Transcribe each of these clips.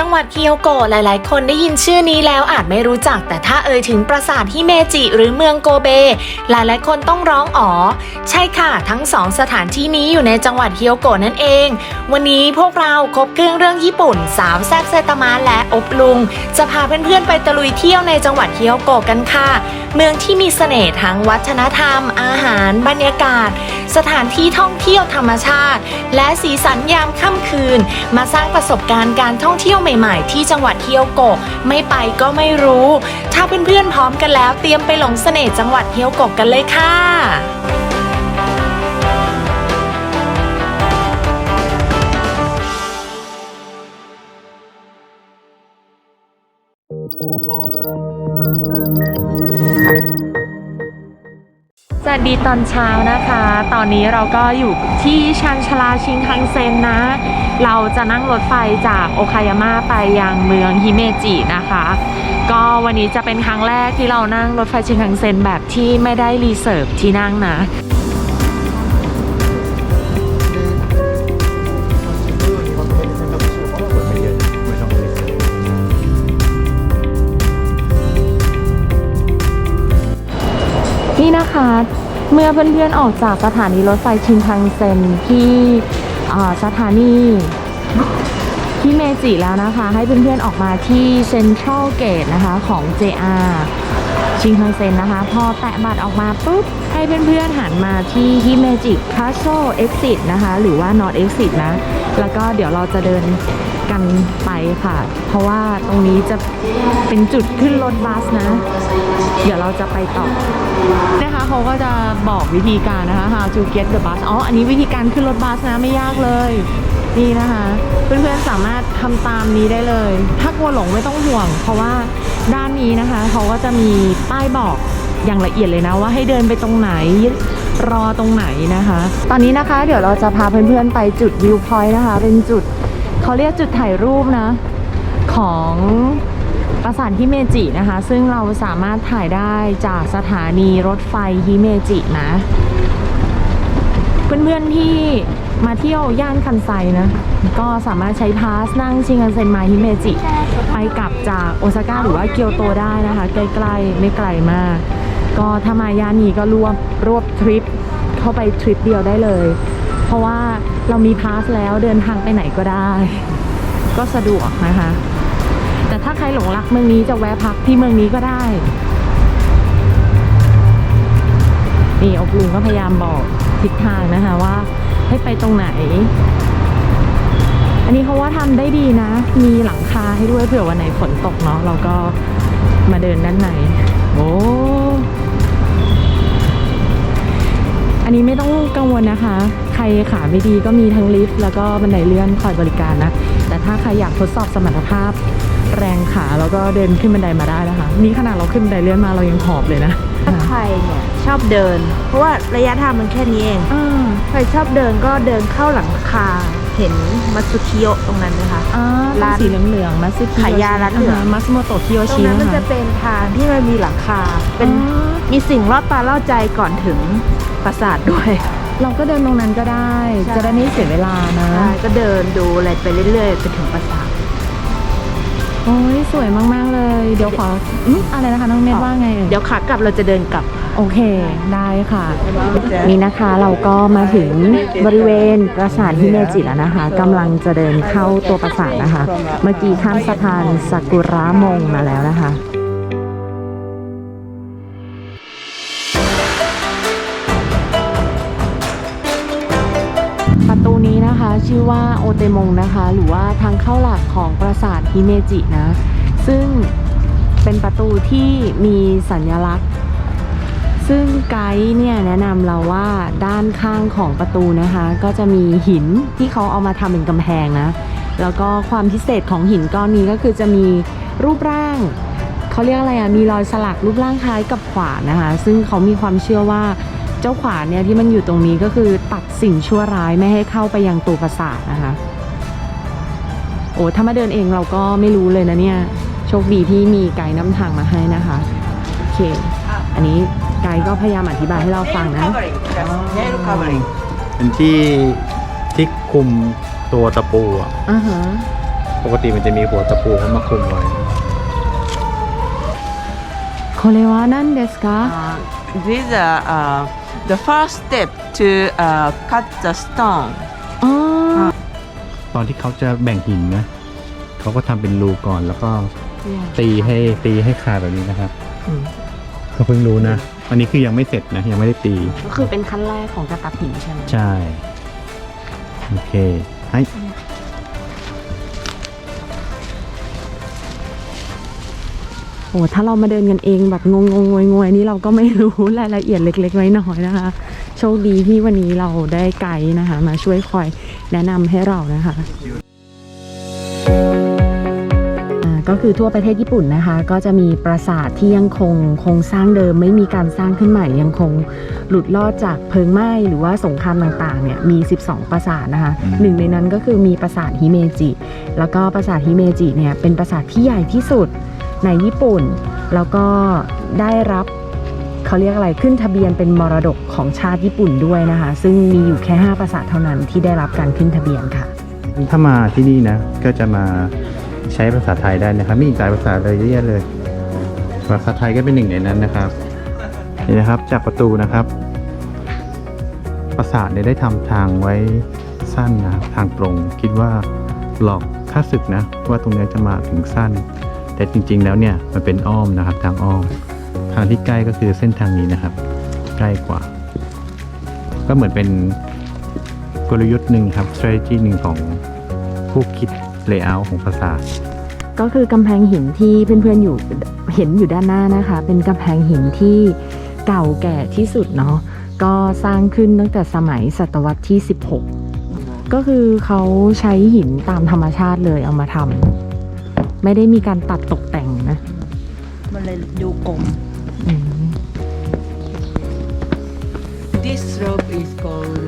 จังหวัดเคียวโกะหลาย ๆ คนได้ยินชื่อนี้แล้วอาจไม่รู้จัก แต่ถ้าเอ่ยถึงปราสาทฮิเมจิ หรือเมืองโกเบ หลายๆ คนต้องร้องอ๋อ ใช่ค่ะ ทั้งสองสถานที่นี้อยู่ในจังหวัดเคียวโกะนั่นเอง วันนี้พวกเราครบเครื่องเรื่องญี่ปุ่น สาวแซ่บเซตามะและอบลุง จะพาเพื่อน ๆ ไปตะลุยเที่ยวในจังหวัดเคียวโกะกันค่ะ เมืองที่มีเสน่ห์ทั้งวัฒนธรรม อาหาร บรรยากาศ สถานที่ท่องเที่ยวธรรมชาติ และสีสันยามค่ำคืน มาสร้างประสบการณ์การท่องเที่ยวใหม่ ๆ ที่จังหวัดเคียวโกะไม่ไปก็ไม่รู้ ถ้าเพื่อนๆพร้อมกันแล้วเตรียมไปหลงเสน่ห์จังหวัดเคียวโกะกันเลยค่ะส วัสดีตอนเช้านะคะ ตอนนี้เราก็อยู่ที่ชันชลาชิงคังเซ็นนะ เราจะนั่งรถไฟจากโอคายาม่าไปยังเมืองฮิเมจินะคะ ก็วันนี้จะเป็นครั้งแรกที่เรานั่งรถไฟชิงคังเซ็นแบบที่ไม่ได้รีเซิร์ฟที่นั่งนะ นี่นะคะ เมื่อเพื่อนๆออกจากสถานีรถไฟชินคังเซ็นที่สถานีที่เมจิแล้วนะคะ ให้เพื่อนๆออกมาที่เซ็นทรัลเกตนะคะของ JR ชินคังเซ็นนะคะ พอแตะบัตรออกมาปุ๊บ ให้เพื่อนๆหันมาที่ฮิเมจิคาโซ Exit นะคะ หรือว่า North Exit นะ แล้วก็เดี๋ยวเราจะเดิน กันไปค่ะ เพราะว่าตรงนี้จะเป็นจุดขึ้นรถบัสนะ เดี๋ยวเราจะไปต่อนะคะเขาก็จะบอกวิธีการนะคะ how to get the bus อ๋อ อันนี้วิธีการขึ้นรถบัสนะไม่ยากเลย นี่นะคะ เพื่อนๆสามารถทำตามนี้ได้เลย ถ้ากลัวหลงไม่ต้องห่วง เพราะว่าด้านนี้นะคะเขาก็จะมีป้ายบอกอย่างละเอียดเลยนะว่าให้เดินไปตรงไหนรอตรงไหนนะคะ ตอนนี้นะคะเดี๋ยวเราจะพาเพื่อนๆไปจุดวิวพอยต์นะคะ เป็นจุด เขาเรียกจุดถ่ายรูปนะ ของปราสาทฮิเมจินะคะ ซึ่งเราสามารถถ่ายได้จากสถานีรถไฟฮิเมจินะ เพื่อนๆที่มาเที่ยวย่านคันไซนะ ก็สามารถใช้พาสนั่งชิงคันเซ็นมาฮิเมจิ ไปกลับจากโอซาก้าหรือว่าเกียวโตได้นะคะ ใกล้ๆ ไม่ไกลมาก ก็ถ้ามาย่านนี้ก็รวบรวบทริปเข้าไปทริปเดียวได้เลย เพราะว่าเรามีพาสแล้วเดินทางไปไหนก็ได้ ก็สะดวกนะคะ แต่ถ้าใครหลงรักเมืองนี้จะแวะพักที่เมืองนี้ก็ได้ นี่อบลุงก็พยายามบอกทิศทางนะคะว่าให้ไปตรงไหน อันนี้เขาว่าทำได้ดีนะ มีหลังคาให้ด้วยเผื่อวันไหนฝนตกเนาะเราก็มาเดินด้านในโอ้ อันนี้ไม่ต้องกังวลนะคะ ใครขาไม่ดีก็มีทั้งลิฟต์แล้วก็บันไดเลื่อนคอยบริการนะ แต่ถ้าใครอยากทดสอบสมรรถภาพแรงขาแล้วก็เดินขึ้นบันไดมาได้นะคะ นี่ขนาดเราขึ้นบันไดเลื่อนมาเรายังหอบเลยนะถ้าใครเนี่ยชอบเดิน เพราะว่าระยะทางมันแค่นี้เอง อ่า ใครชอบเดินก็เดินเข้าหลังคา เห็นมัตสึคิโยะตรงนั้นนะคะ อ่าร้านสีเหลืองๆมัสซิขายยาร้านเหลือง มัสโมโตะคิโยตรงชินั้นมันคจะเป็นทางที่มันมีหลังคา เป็นอ๋อมีสิ่งรอบตาล่อใจก่อนถึงปราสาทด้วยเราก็เดินตรงนั้นก็ได้ใช่จะได้ไม่เสียเวลานะ ใช่ก็เดินดูอะไรไปเรื่อยๆไปถึงปราสาท โอ้ยสวยมาก ๆ เลย เดี๋ยวขออืมอะไรนะคะ น้องเมธว่าไงเอ่ย เดี๋ยวขากลับเราจะเดินกลับ โอเค ได้ค่ะ นี่นะคะเราก็มาถึงบริเวณปราสาทฮิเมจิแล้วนะคะกำลังจะเดินเข้าตัวปราสาทนะคะ เมื่อกี้ข้ามสะพานซากุระมงมาแล้วนะคะประตูนี้นะคะชื่อว่าโอเตมงนะคะ หรือว่าทางเข้าหลักของปราสาทฮิเมจินะ ซึ่งเป็นประตูที่มีสัญลักษณ์ ซึ่งไกด์เนี่ยแนะนำเราว่าด้านข้างของประตูนะคะ ก็จะมีหินที่เขาเอามาทำเป็นกำแพงนะ แล้วก็ความพิเศษของหินก้อนนี้ก็คือจะมีรูปร่าง เขาเรียกอะไรอะมีรอยสลักรูปร่างคล้ายกับขวานนะคะ ซึ่งเขามีความเชื่อว่าเจ้าขวานเนี่ยที่มันอยู่ตรงนี้ก็คือตัดสิ่งชั่วร้ายไม่ให้เข้าไปยังตัวปราสาทนะคะ โอ้ถ้ามาเดินเองเราก็ไม่รู้เลยนะเนี่ย โชคดีที่มีไกด์นำทางมาให้นะคะ โอเค อันนี้ ไกด์ก็พยายามอธิบายให้เราฟังนะ เป็นที่ที่คุมตัวตะปูอะ อ่าฮะ ปกติมันจะมีหัวตะปูเขามาคลุมไว้ これは何ですか Uh, these are uh, the first step to uh, cut the stone. อ๋อ ตอนที่เขาจะแบ่งหินนะเขาก็ทำเป็นรูก่อนแล้วก็ตีให้ตีให้ขาดแบบนี้นะครับเขาเพิ่งรู้นะ อันนี้คือยังไม่เสร็จนะยังไม่ได้ตี ก็คือเป็นขั้นแรกของการตัดหินใช่ไหมใช่ โอเคให้โอ้ถ้าเรามาเดินกันเองแบบงงงงงวยๆนี่เราก็ไม่รู้รายละเอียดเล็ก ๆ น้อยๆนะคะ โชคดีที่วันนี้เราได้ไกด์นะคะ มาช่วยคอยแนะนำให้เรานะคะ ก็คือทั่วประเทศญี่ปุ่นนะคะ ก็จะมีปราสาทที่ยังคงโครงสร้างเดิมไม่มีการสร้างขึ้นใหม่ยังคงหลุดรอดจากเพลิงไหม้หรือว่าสงครามต่างๆเนี่ยมี 12 ปราสาทนะคะอืมหนึ่งในนั้นก็คือมีปราสาทฮิเมจิ แล้วก็ปราสาทฮิเมจิเนี่ยเป็นปราสาทที่ใหญ่ที่สุดในญี่ปุ่น แล้วก็ได้รับเขาเรียกอะไรขึ้นทะเบียนเป็นมรดกของชาติญี่ปุ่นด้วยนะคะ ซึ่งมีอยู่แค่ 5 ปราสาทเท่านั้นที่ได้รับการขึ้นทะเบียนค่ะ ถ้ามาที่นี่นะก็จะมา ใช้ภาษาไทยได้นะครับ มีอีกหลายภาษาเลยเยอะแยะเลย ภาษาไทยก็เป็นหนึ่งในนั้นนะครับนี่นะครับจากประตูนะครับ ปราสาทเนี่ยได้ทำทางไว้สั้นนะครับทางตรง คิดว่าหลอกค่าศึกนะ ว่าตรงนี้จะมาถึงสั้น แต่จริง ๆ แล้วเนี่ยมันเป็นอ้อมนะครับ ทางอ้อมทางที่ใกล้ก็คือเส้นทางนี้นะครับ ใกล้กว่า ก็เหมือนเป็นกลยุทธ์หนึ่งครับ strategy หนึ่งของผู้คิด layout ของปราสาทก็คือกำแพงหินที่เพื่อนๆอยู่เห็นอยู่ด้านหน้านะคะ เป็นกำแพงหินที่เก่าแก่ที่สุดเนาะก็สร้างขึ้นตั้งแต่สมัยศตวรรษที่ 16 ก็คือเขาใช้หินตามธรรมชาติเลยเอามาทำไม่ได้มีการตัดตกแต่งนะ มันเลยดูกลมอืม This slope is called Shogun Slope.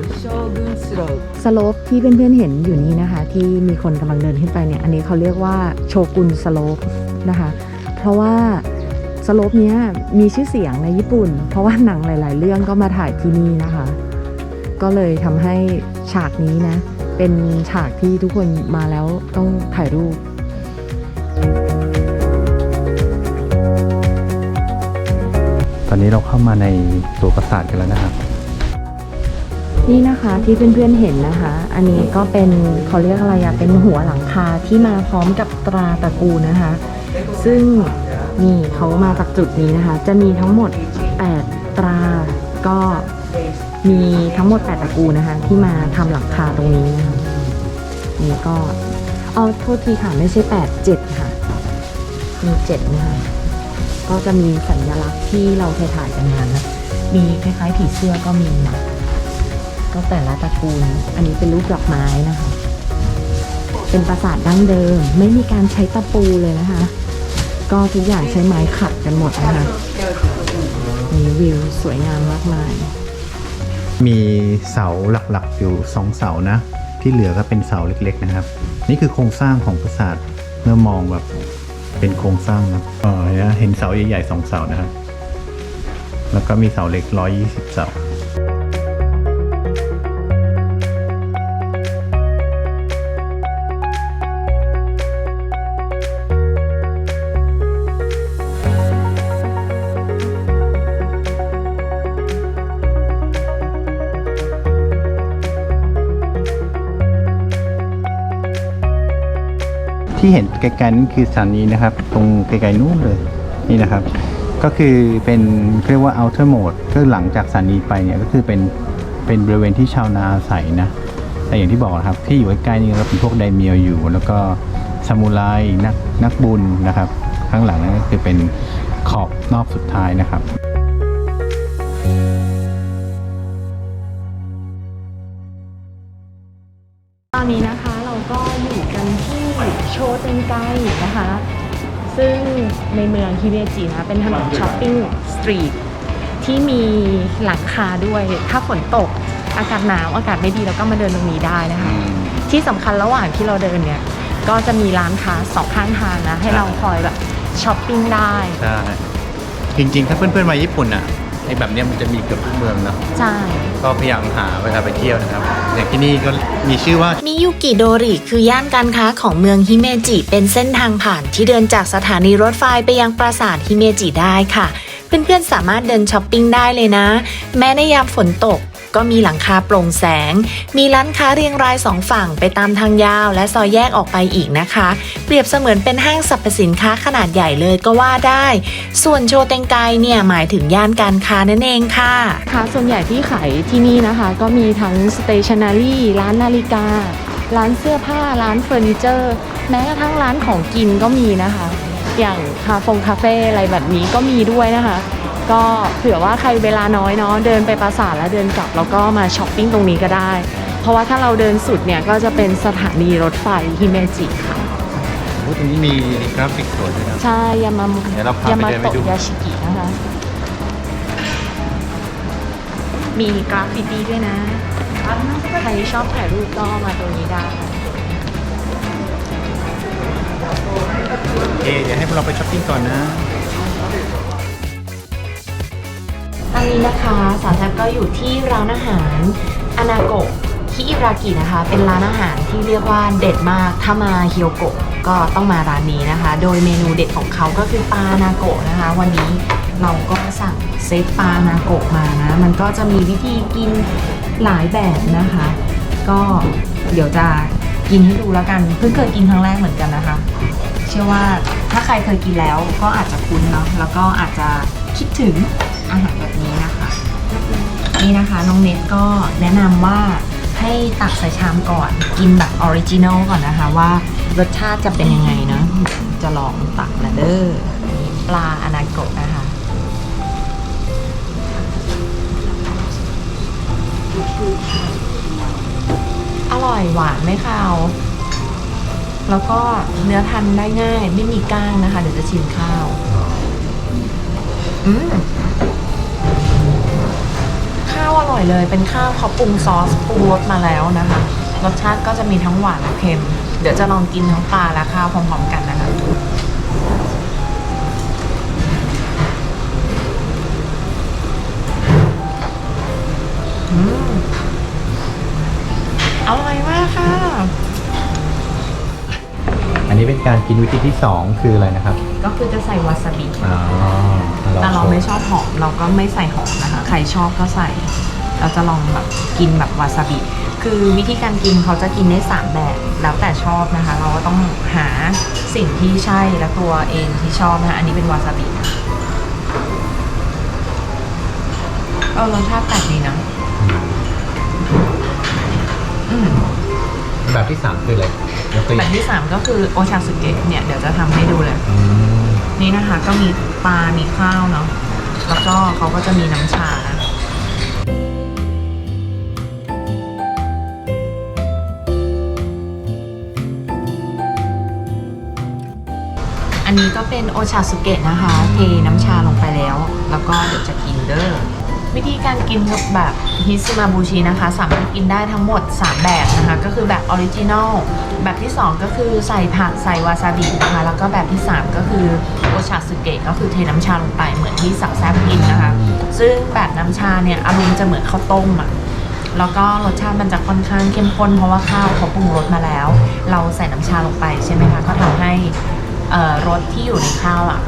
สโลปที่เพื่อนๆเห็นอยู่นี้นะคะ ที่มีคนกำลังเดินขึ้นไปเนี่ยอันนี้เขาเรียกว่าโชกุนสโลปนะคะ เพราะว่าสโลปนี้มีชื่อเสียงในญี่ปุ่น เพราะว่าหนังหลาย ๆ เรื่องก็มาถ่ายที่นี่นะคะ ก็เลยทำให้ฉากนี้นะ เป็นฉากที่ทุกคนมาแล้วต้องถ่ายรูปตอนนี้เราเข้ามาในตัวปราสาทกันแล้วนะครับ นี่นะคะที่เพื่อนๆเห็นนะคะ อันนี้ก็เป็นเขาเรียกอะไรอะเป็นหัวหลังคาที่มาพร้อมกับตราตระกูลนะคะ ซึ่งนี่เขามาจากจุดนี้นะคะ จะมีทั้งหมด 8 ตราก็มีทั้งหมด 8 ตระกูลนะคะ ที่มาทำหลังคาตรงนี้นะคะนี่ก็เอาโทษทีค่ะไม่ใช่ 8 7 ค่ะ มี7นะคะก็จะมีสัญลักษณ์ที่เราเคยถ่ายกันมานะมีคล้ายๆผีเสื้อก็มีนะ ก็แต่ละตระกูล อันนี้เป็นรูปดอกไม้นะคะ เป็นปราสาทดั้งเดิม ไม่มีการใช้ตะปูเลยนะคะ ก็ทุกอย่างใช้ไม้ขัดกันหมดนะคะ มีวิวสวยงามมากมาย มีเสาหลักๆอยู่สองเสานะ ที่เหลือก็เป็นเสาเล็กๆนะครับ นี่คือโครงสร้างของปราสาทเมื่อมองแบบเป็นโครงสร้างนะเออเนี่ยเห็นเสาใหญ่ๆสองเสานะครับ แล้วก็มีเสาเล็กร้อยยี่สิบเสา ที่เห็นไกลๆนั่นคือสถานีนะครับ ตรงไกลๆนู่นเลยนี่นะครับ ก็คือเป็นเรียกว่า outer mode ก็หลังจากสถานีไปเนี่ยก็คือเป็นเป็นบริเวณที่ชาวนาอาศัยนะแต่อย่างที่บอกนะครับที่อยู่ใกล้ๆนี่ก็เป็นพวกไดเมียวอยู่ แล้วก็ซามูไรนักนักบุญนะครับ ข้างหลังนั่นก็คือเป็นขอบนอกสุดท้ายนะครับตอนนี้นะคะ โชเซนไกนะคะ ซึ่งในเมืองฮิเมจินะ เป็นถนนช้อปปิ้งสตรีทที่มีหลังคาด้วย ถ้าฝนตกอากาศหนาวอากาศไม่ดีเราก็มาเดินตรงนี้ได้นะคะ ที่สำคัญระหว่างที่เราเดินเนี่ย ก็จะมีร้านค้าสองข้างทางนะ ให้เราคอยแบบช้อปปิ้งได้ ใช่ จริงๆ ถ้าเพื่อนๆ มาญี่ปุ่นอะ อ้แบบเนี้ยมันจะมีเกือบทุกเมืองเนอะใช่ ก็พยายามหาเวลาไปเที่ยวนะครับ อย่างที่นี่ก็มีชื่อว่า มิยุกิโดริ คือย่านการค้าของเมืองฮิเมจิ เป็นเส้นทางผ่านที่เดินจากสถานีรถไฟไปยังปราสาทฮิเมจิได้ค่ะ เพื่อนๆสามารถเดินช้อปปิ้งได้เลยนะ แม้ในยามฝนตก ก็มีหลังคาโปร่งแสง มีร้านค้าเรียงรายสองฝั่งไปตามทางยาว และซอยแยกออกไปอีกนะคะ เปรียบเสมือนเป็นห้างสรรพสินค้าขนาดใหญ่เลยก็ว่าได้ ส่วนโชเตงไกเนี่ยหมายถึงย่านการค้านั่นเองค่ะค่ะส่วนใหญ่ที่ขายที่นี่นะคะ ก็มีทั้ง stationery ร้านนาฬิกา ร้านเสื้อผ้า ร้านเฟอร์นิเจอร์ แม้กระทั่งร้านของกินก็มีนะคะ อย่างคาเฟงคาเฟ่อะไรแบบนี้ก็มีด้วยนะคะ ก็เผื่อว่าใครเวลาน้อยเนาะเดินไปปราสาทแล้วเดินกลับแล้วก็มาช้อปปิ้งตรงนี้ก็ได้ เพราะว่าถ้าเราเดินสุดเนี่ยก็จะเป็นสถานีรถไฟฮิเมจิค่ะโอ้ตรงนี้มีกราฟิกสวยด้วยนะ ใช่ยามาเดี๋ยวเราพาไปยามาเดินไปโตะดู ยาชิกินะคะ มีกราฟฟิตี้ด้วยนะ ใครชอบถ่ายรูปก็มาตรงนี้ได้โอเคเดี๋ยวให้พวกเราไปช้อปปิ้งก่อนนะ ตอนนี้นะคะสาวแทบก็อยู่ที่ร้านอาหารอนาโกะที่อิรากินะคะ เป็นร้านอาหารที่เรียกว่าเด็ดมาก ถ้ามาเฮียวโกะก็ต้องมาร้านนี้นะคะ โดยเมนูเด็ดของเขาก็คือปลานาโกะนะคะ วันนี้เราก็สั่งเซตปลานาโกะมานะ มันก็จะมีวิธีกินหลายแบบนะคะ ก็เดี๋ยวจะกินให้ดูแล้วกัน เพิ่งเคยกินครั้งแรกเหมือนกันนะคะ เชื่อว่าถ้าใครเคยกินแล้วก็อาจจะคุ้นเนาะแล้วก็อาจจะ คิดถึงอาหารแบบนี้นะคะนี่นะคะน้องเน็ตก็แนะนำว่าให้ตักใส่ชามก่อน กินแบบออริจินอลก่อนนะคะว่ารสชาติจะเป็นยังไงนะ จะลองตักนะเด้อปลาอนาโกะนะคะอร่อยหวานไม่คาว แล้วก็เนื้อทานได้ง่ายไม่มีก้างนะคะ เดี๋ยวจะชิมข้าว อืมข้าวอร่อยเลย เป็นข้าวเขาปรุงซอสปรุงรสมาแล้วนะคะ รสชาติก็จะมีทั้งหวานและเค็ม เดี๋ยวจะลองกินทั้งปลาและข้าวพร้อมๆกันนะคะอืมอร่อยมากค่ะ อันนี้เป็นการกินวิธีที่ 2 คืออะไรนะครับ ก็คือจะใส่วาซาบิ อ๋อ แต่เราไม่ชอบหอมเราก็ไม่ใส่หอมนะคะ ใครชอบก็ใส่ เราจะลองแบบกินแบบวาซาบิ คือวิธีการกินเขาจะกินได้สามแบบ แล้วแต่ชอบนะคะ เราก็ต้องหาสิ่งที่ใช่และตัวเองที่ชอบนะคะ อันนี้เป็นวาซาบินะเออรสชาติแปลกดีนะ อืม แบบที่3คืออะไรยกตัวอแบย่างบที่สามก็คือโอชาสึเกะเนี่ยเดี๋ยวจะทำให้ดูเลย อืม นี่นะคะก็มีปลา มีข้าวเนาะ แล้วก็เขาก็จะมีน้ำชานะอันนี้ก็เป็นโอชาสุเกะนะคะ เทน้ำชาลงไปแล้ว แล้วก็เดี๋ยวจะกินเด้อ วิธีการกินแบบฮิซุมาบูชินะคะ สามารถกินได้ทั้งหมด 3 แบบนะคะ ก็คือแบบออริจินอลแบบที่ 2 ก็คือใส่ผักใส่วาซาบินะคะ แล้วก็แบบที่ 3 ก็คือโอชาสึเกะก็คือเทน้ำชาลงไปเหมือนที่สาวแซบกินนะคะ ซึ่งแบบน้ำชาเนี่ยอารมณ์จะเหมือนข้าวต้มอะแล้วก็รสชาติมันจะค่อนข้างเข้มข้นเพราะว่าข้าวเขาปรุงรสมาแล้ว เราใส่น้ำชาลงไปใช่ไหมคะก็ทำให้รสที่อยู่ในข้าวอะ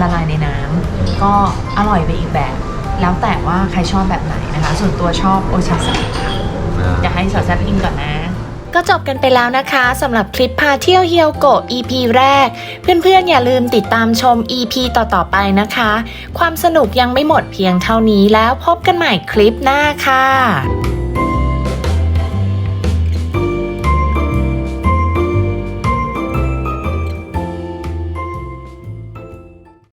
ละลายในน้ำก็อร่อยไปอีกแบบ แล้วแต่ว่าใครชอบแบบไหนนะคะ ส่วนตัวชอบโอชาสึค่ะอยากให้สาวแซ่บกินก่อนนะ ก็จบกันไปแล้วนะคะสำหรับคลิปพาเที่ยวเฮียวโกะ EP แรก เพื่อนๆอย่าลืมติดตามชม EP ต่อๆไปนะคะ ความสนุกยังไม่หมดเพียงเท่านี้แล้วพบกันใหม่คลิปหน้าค่ะ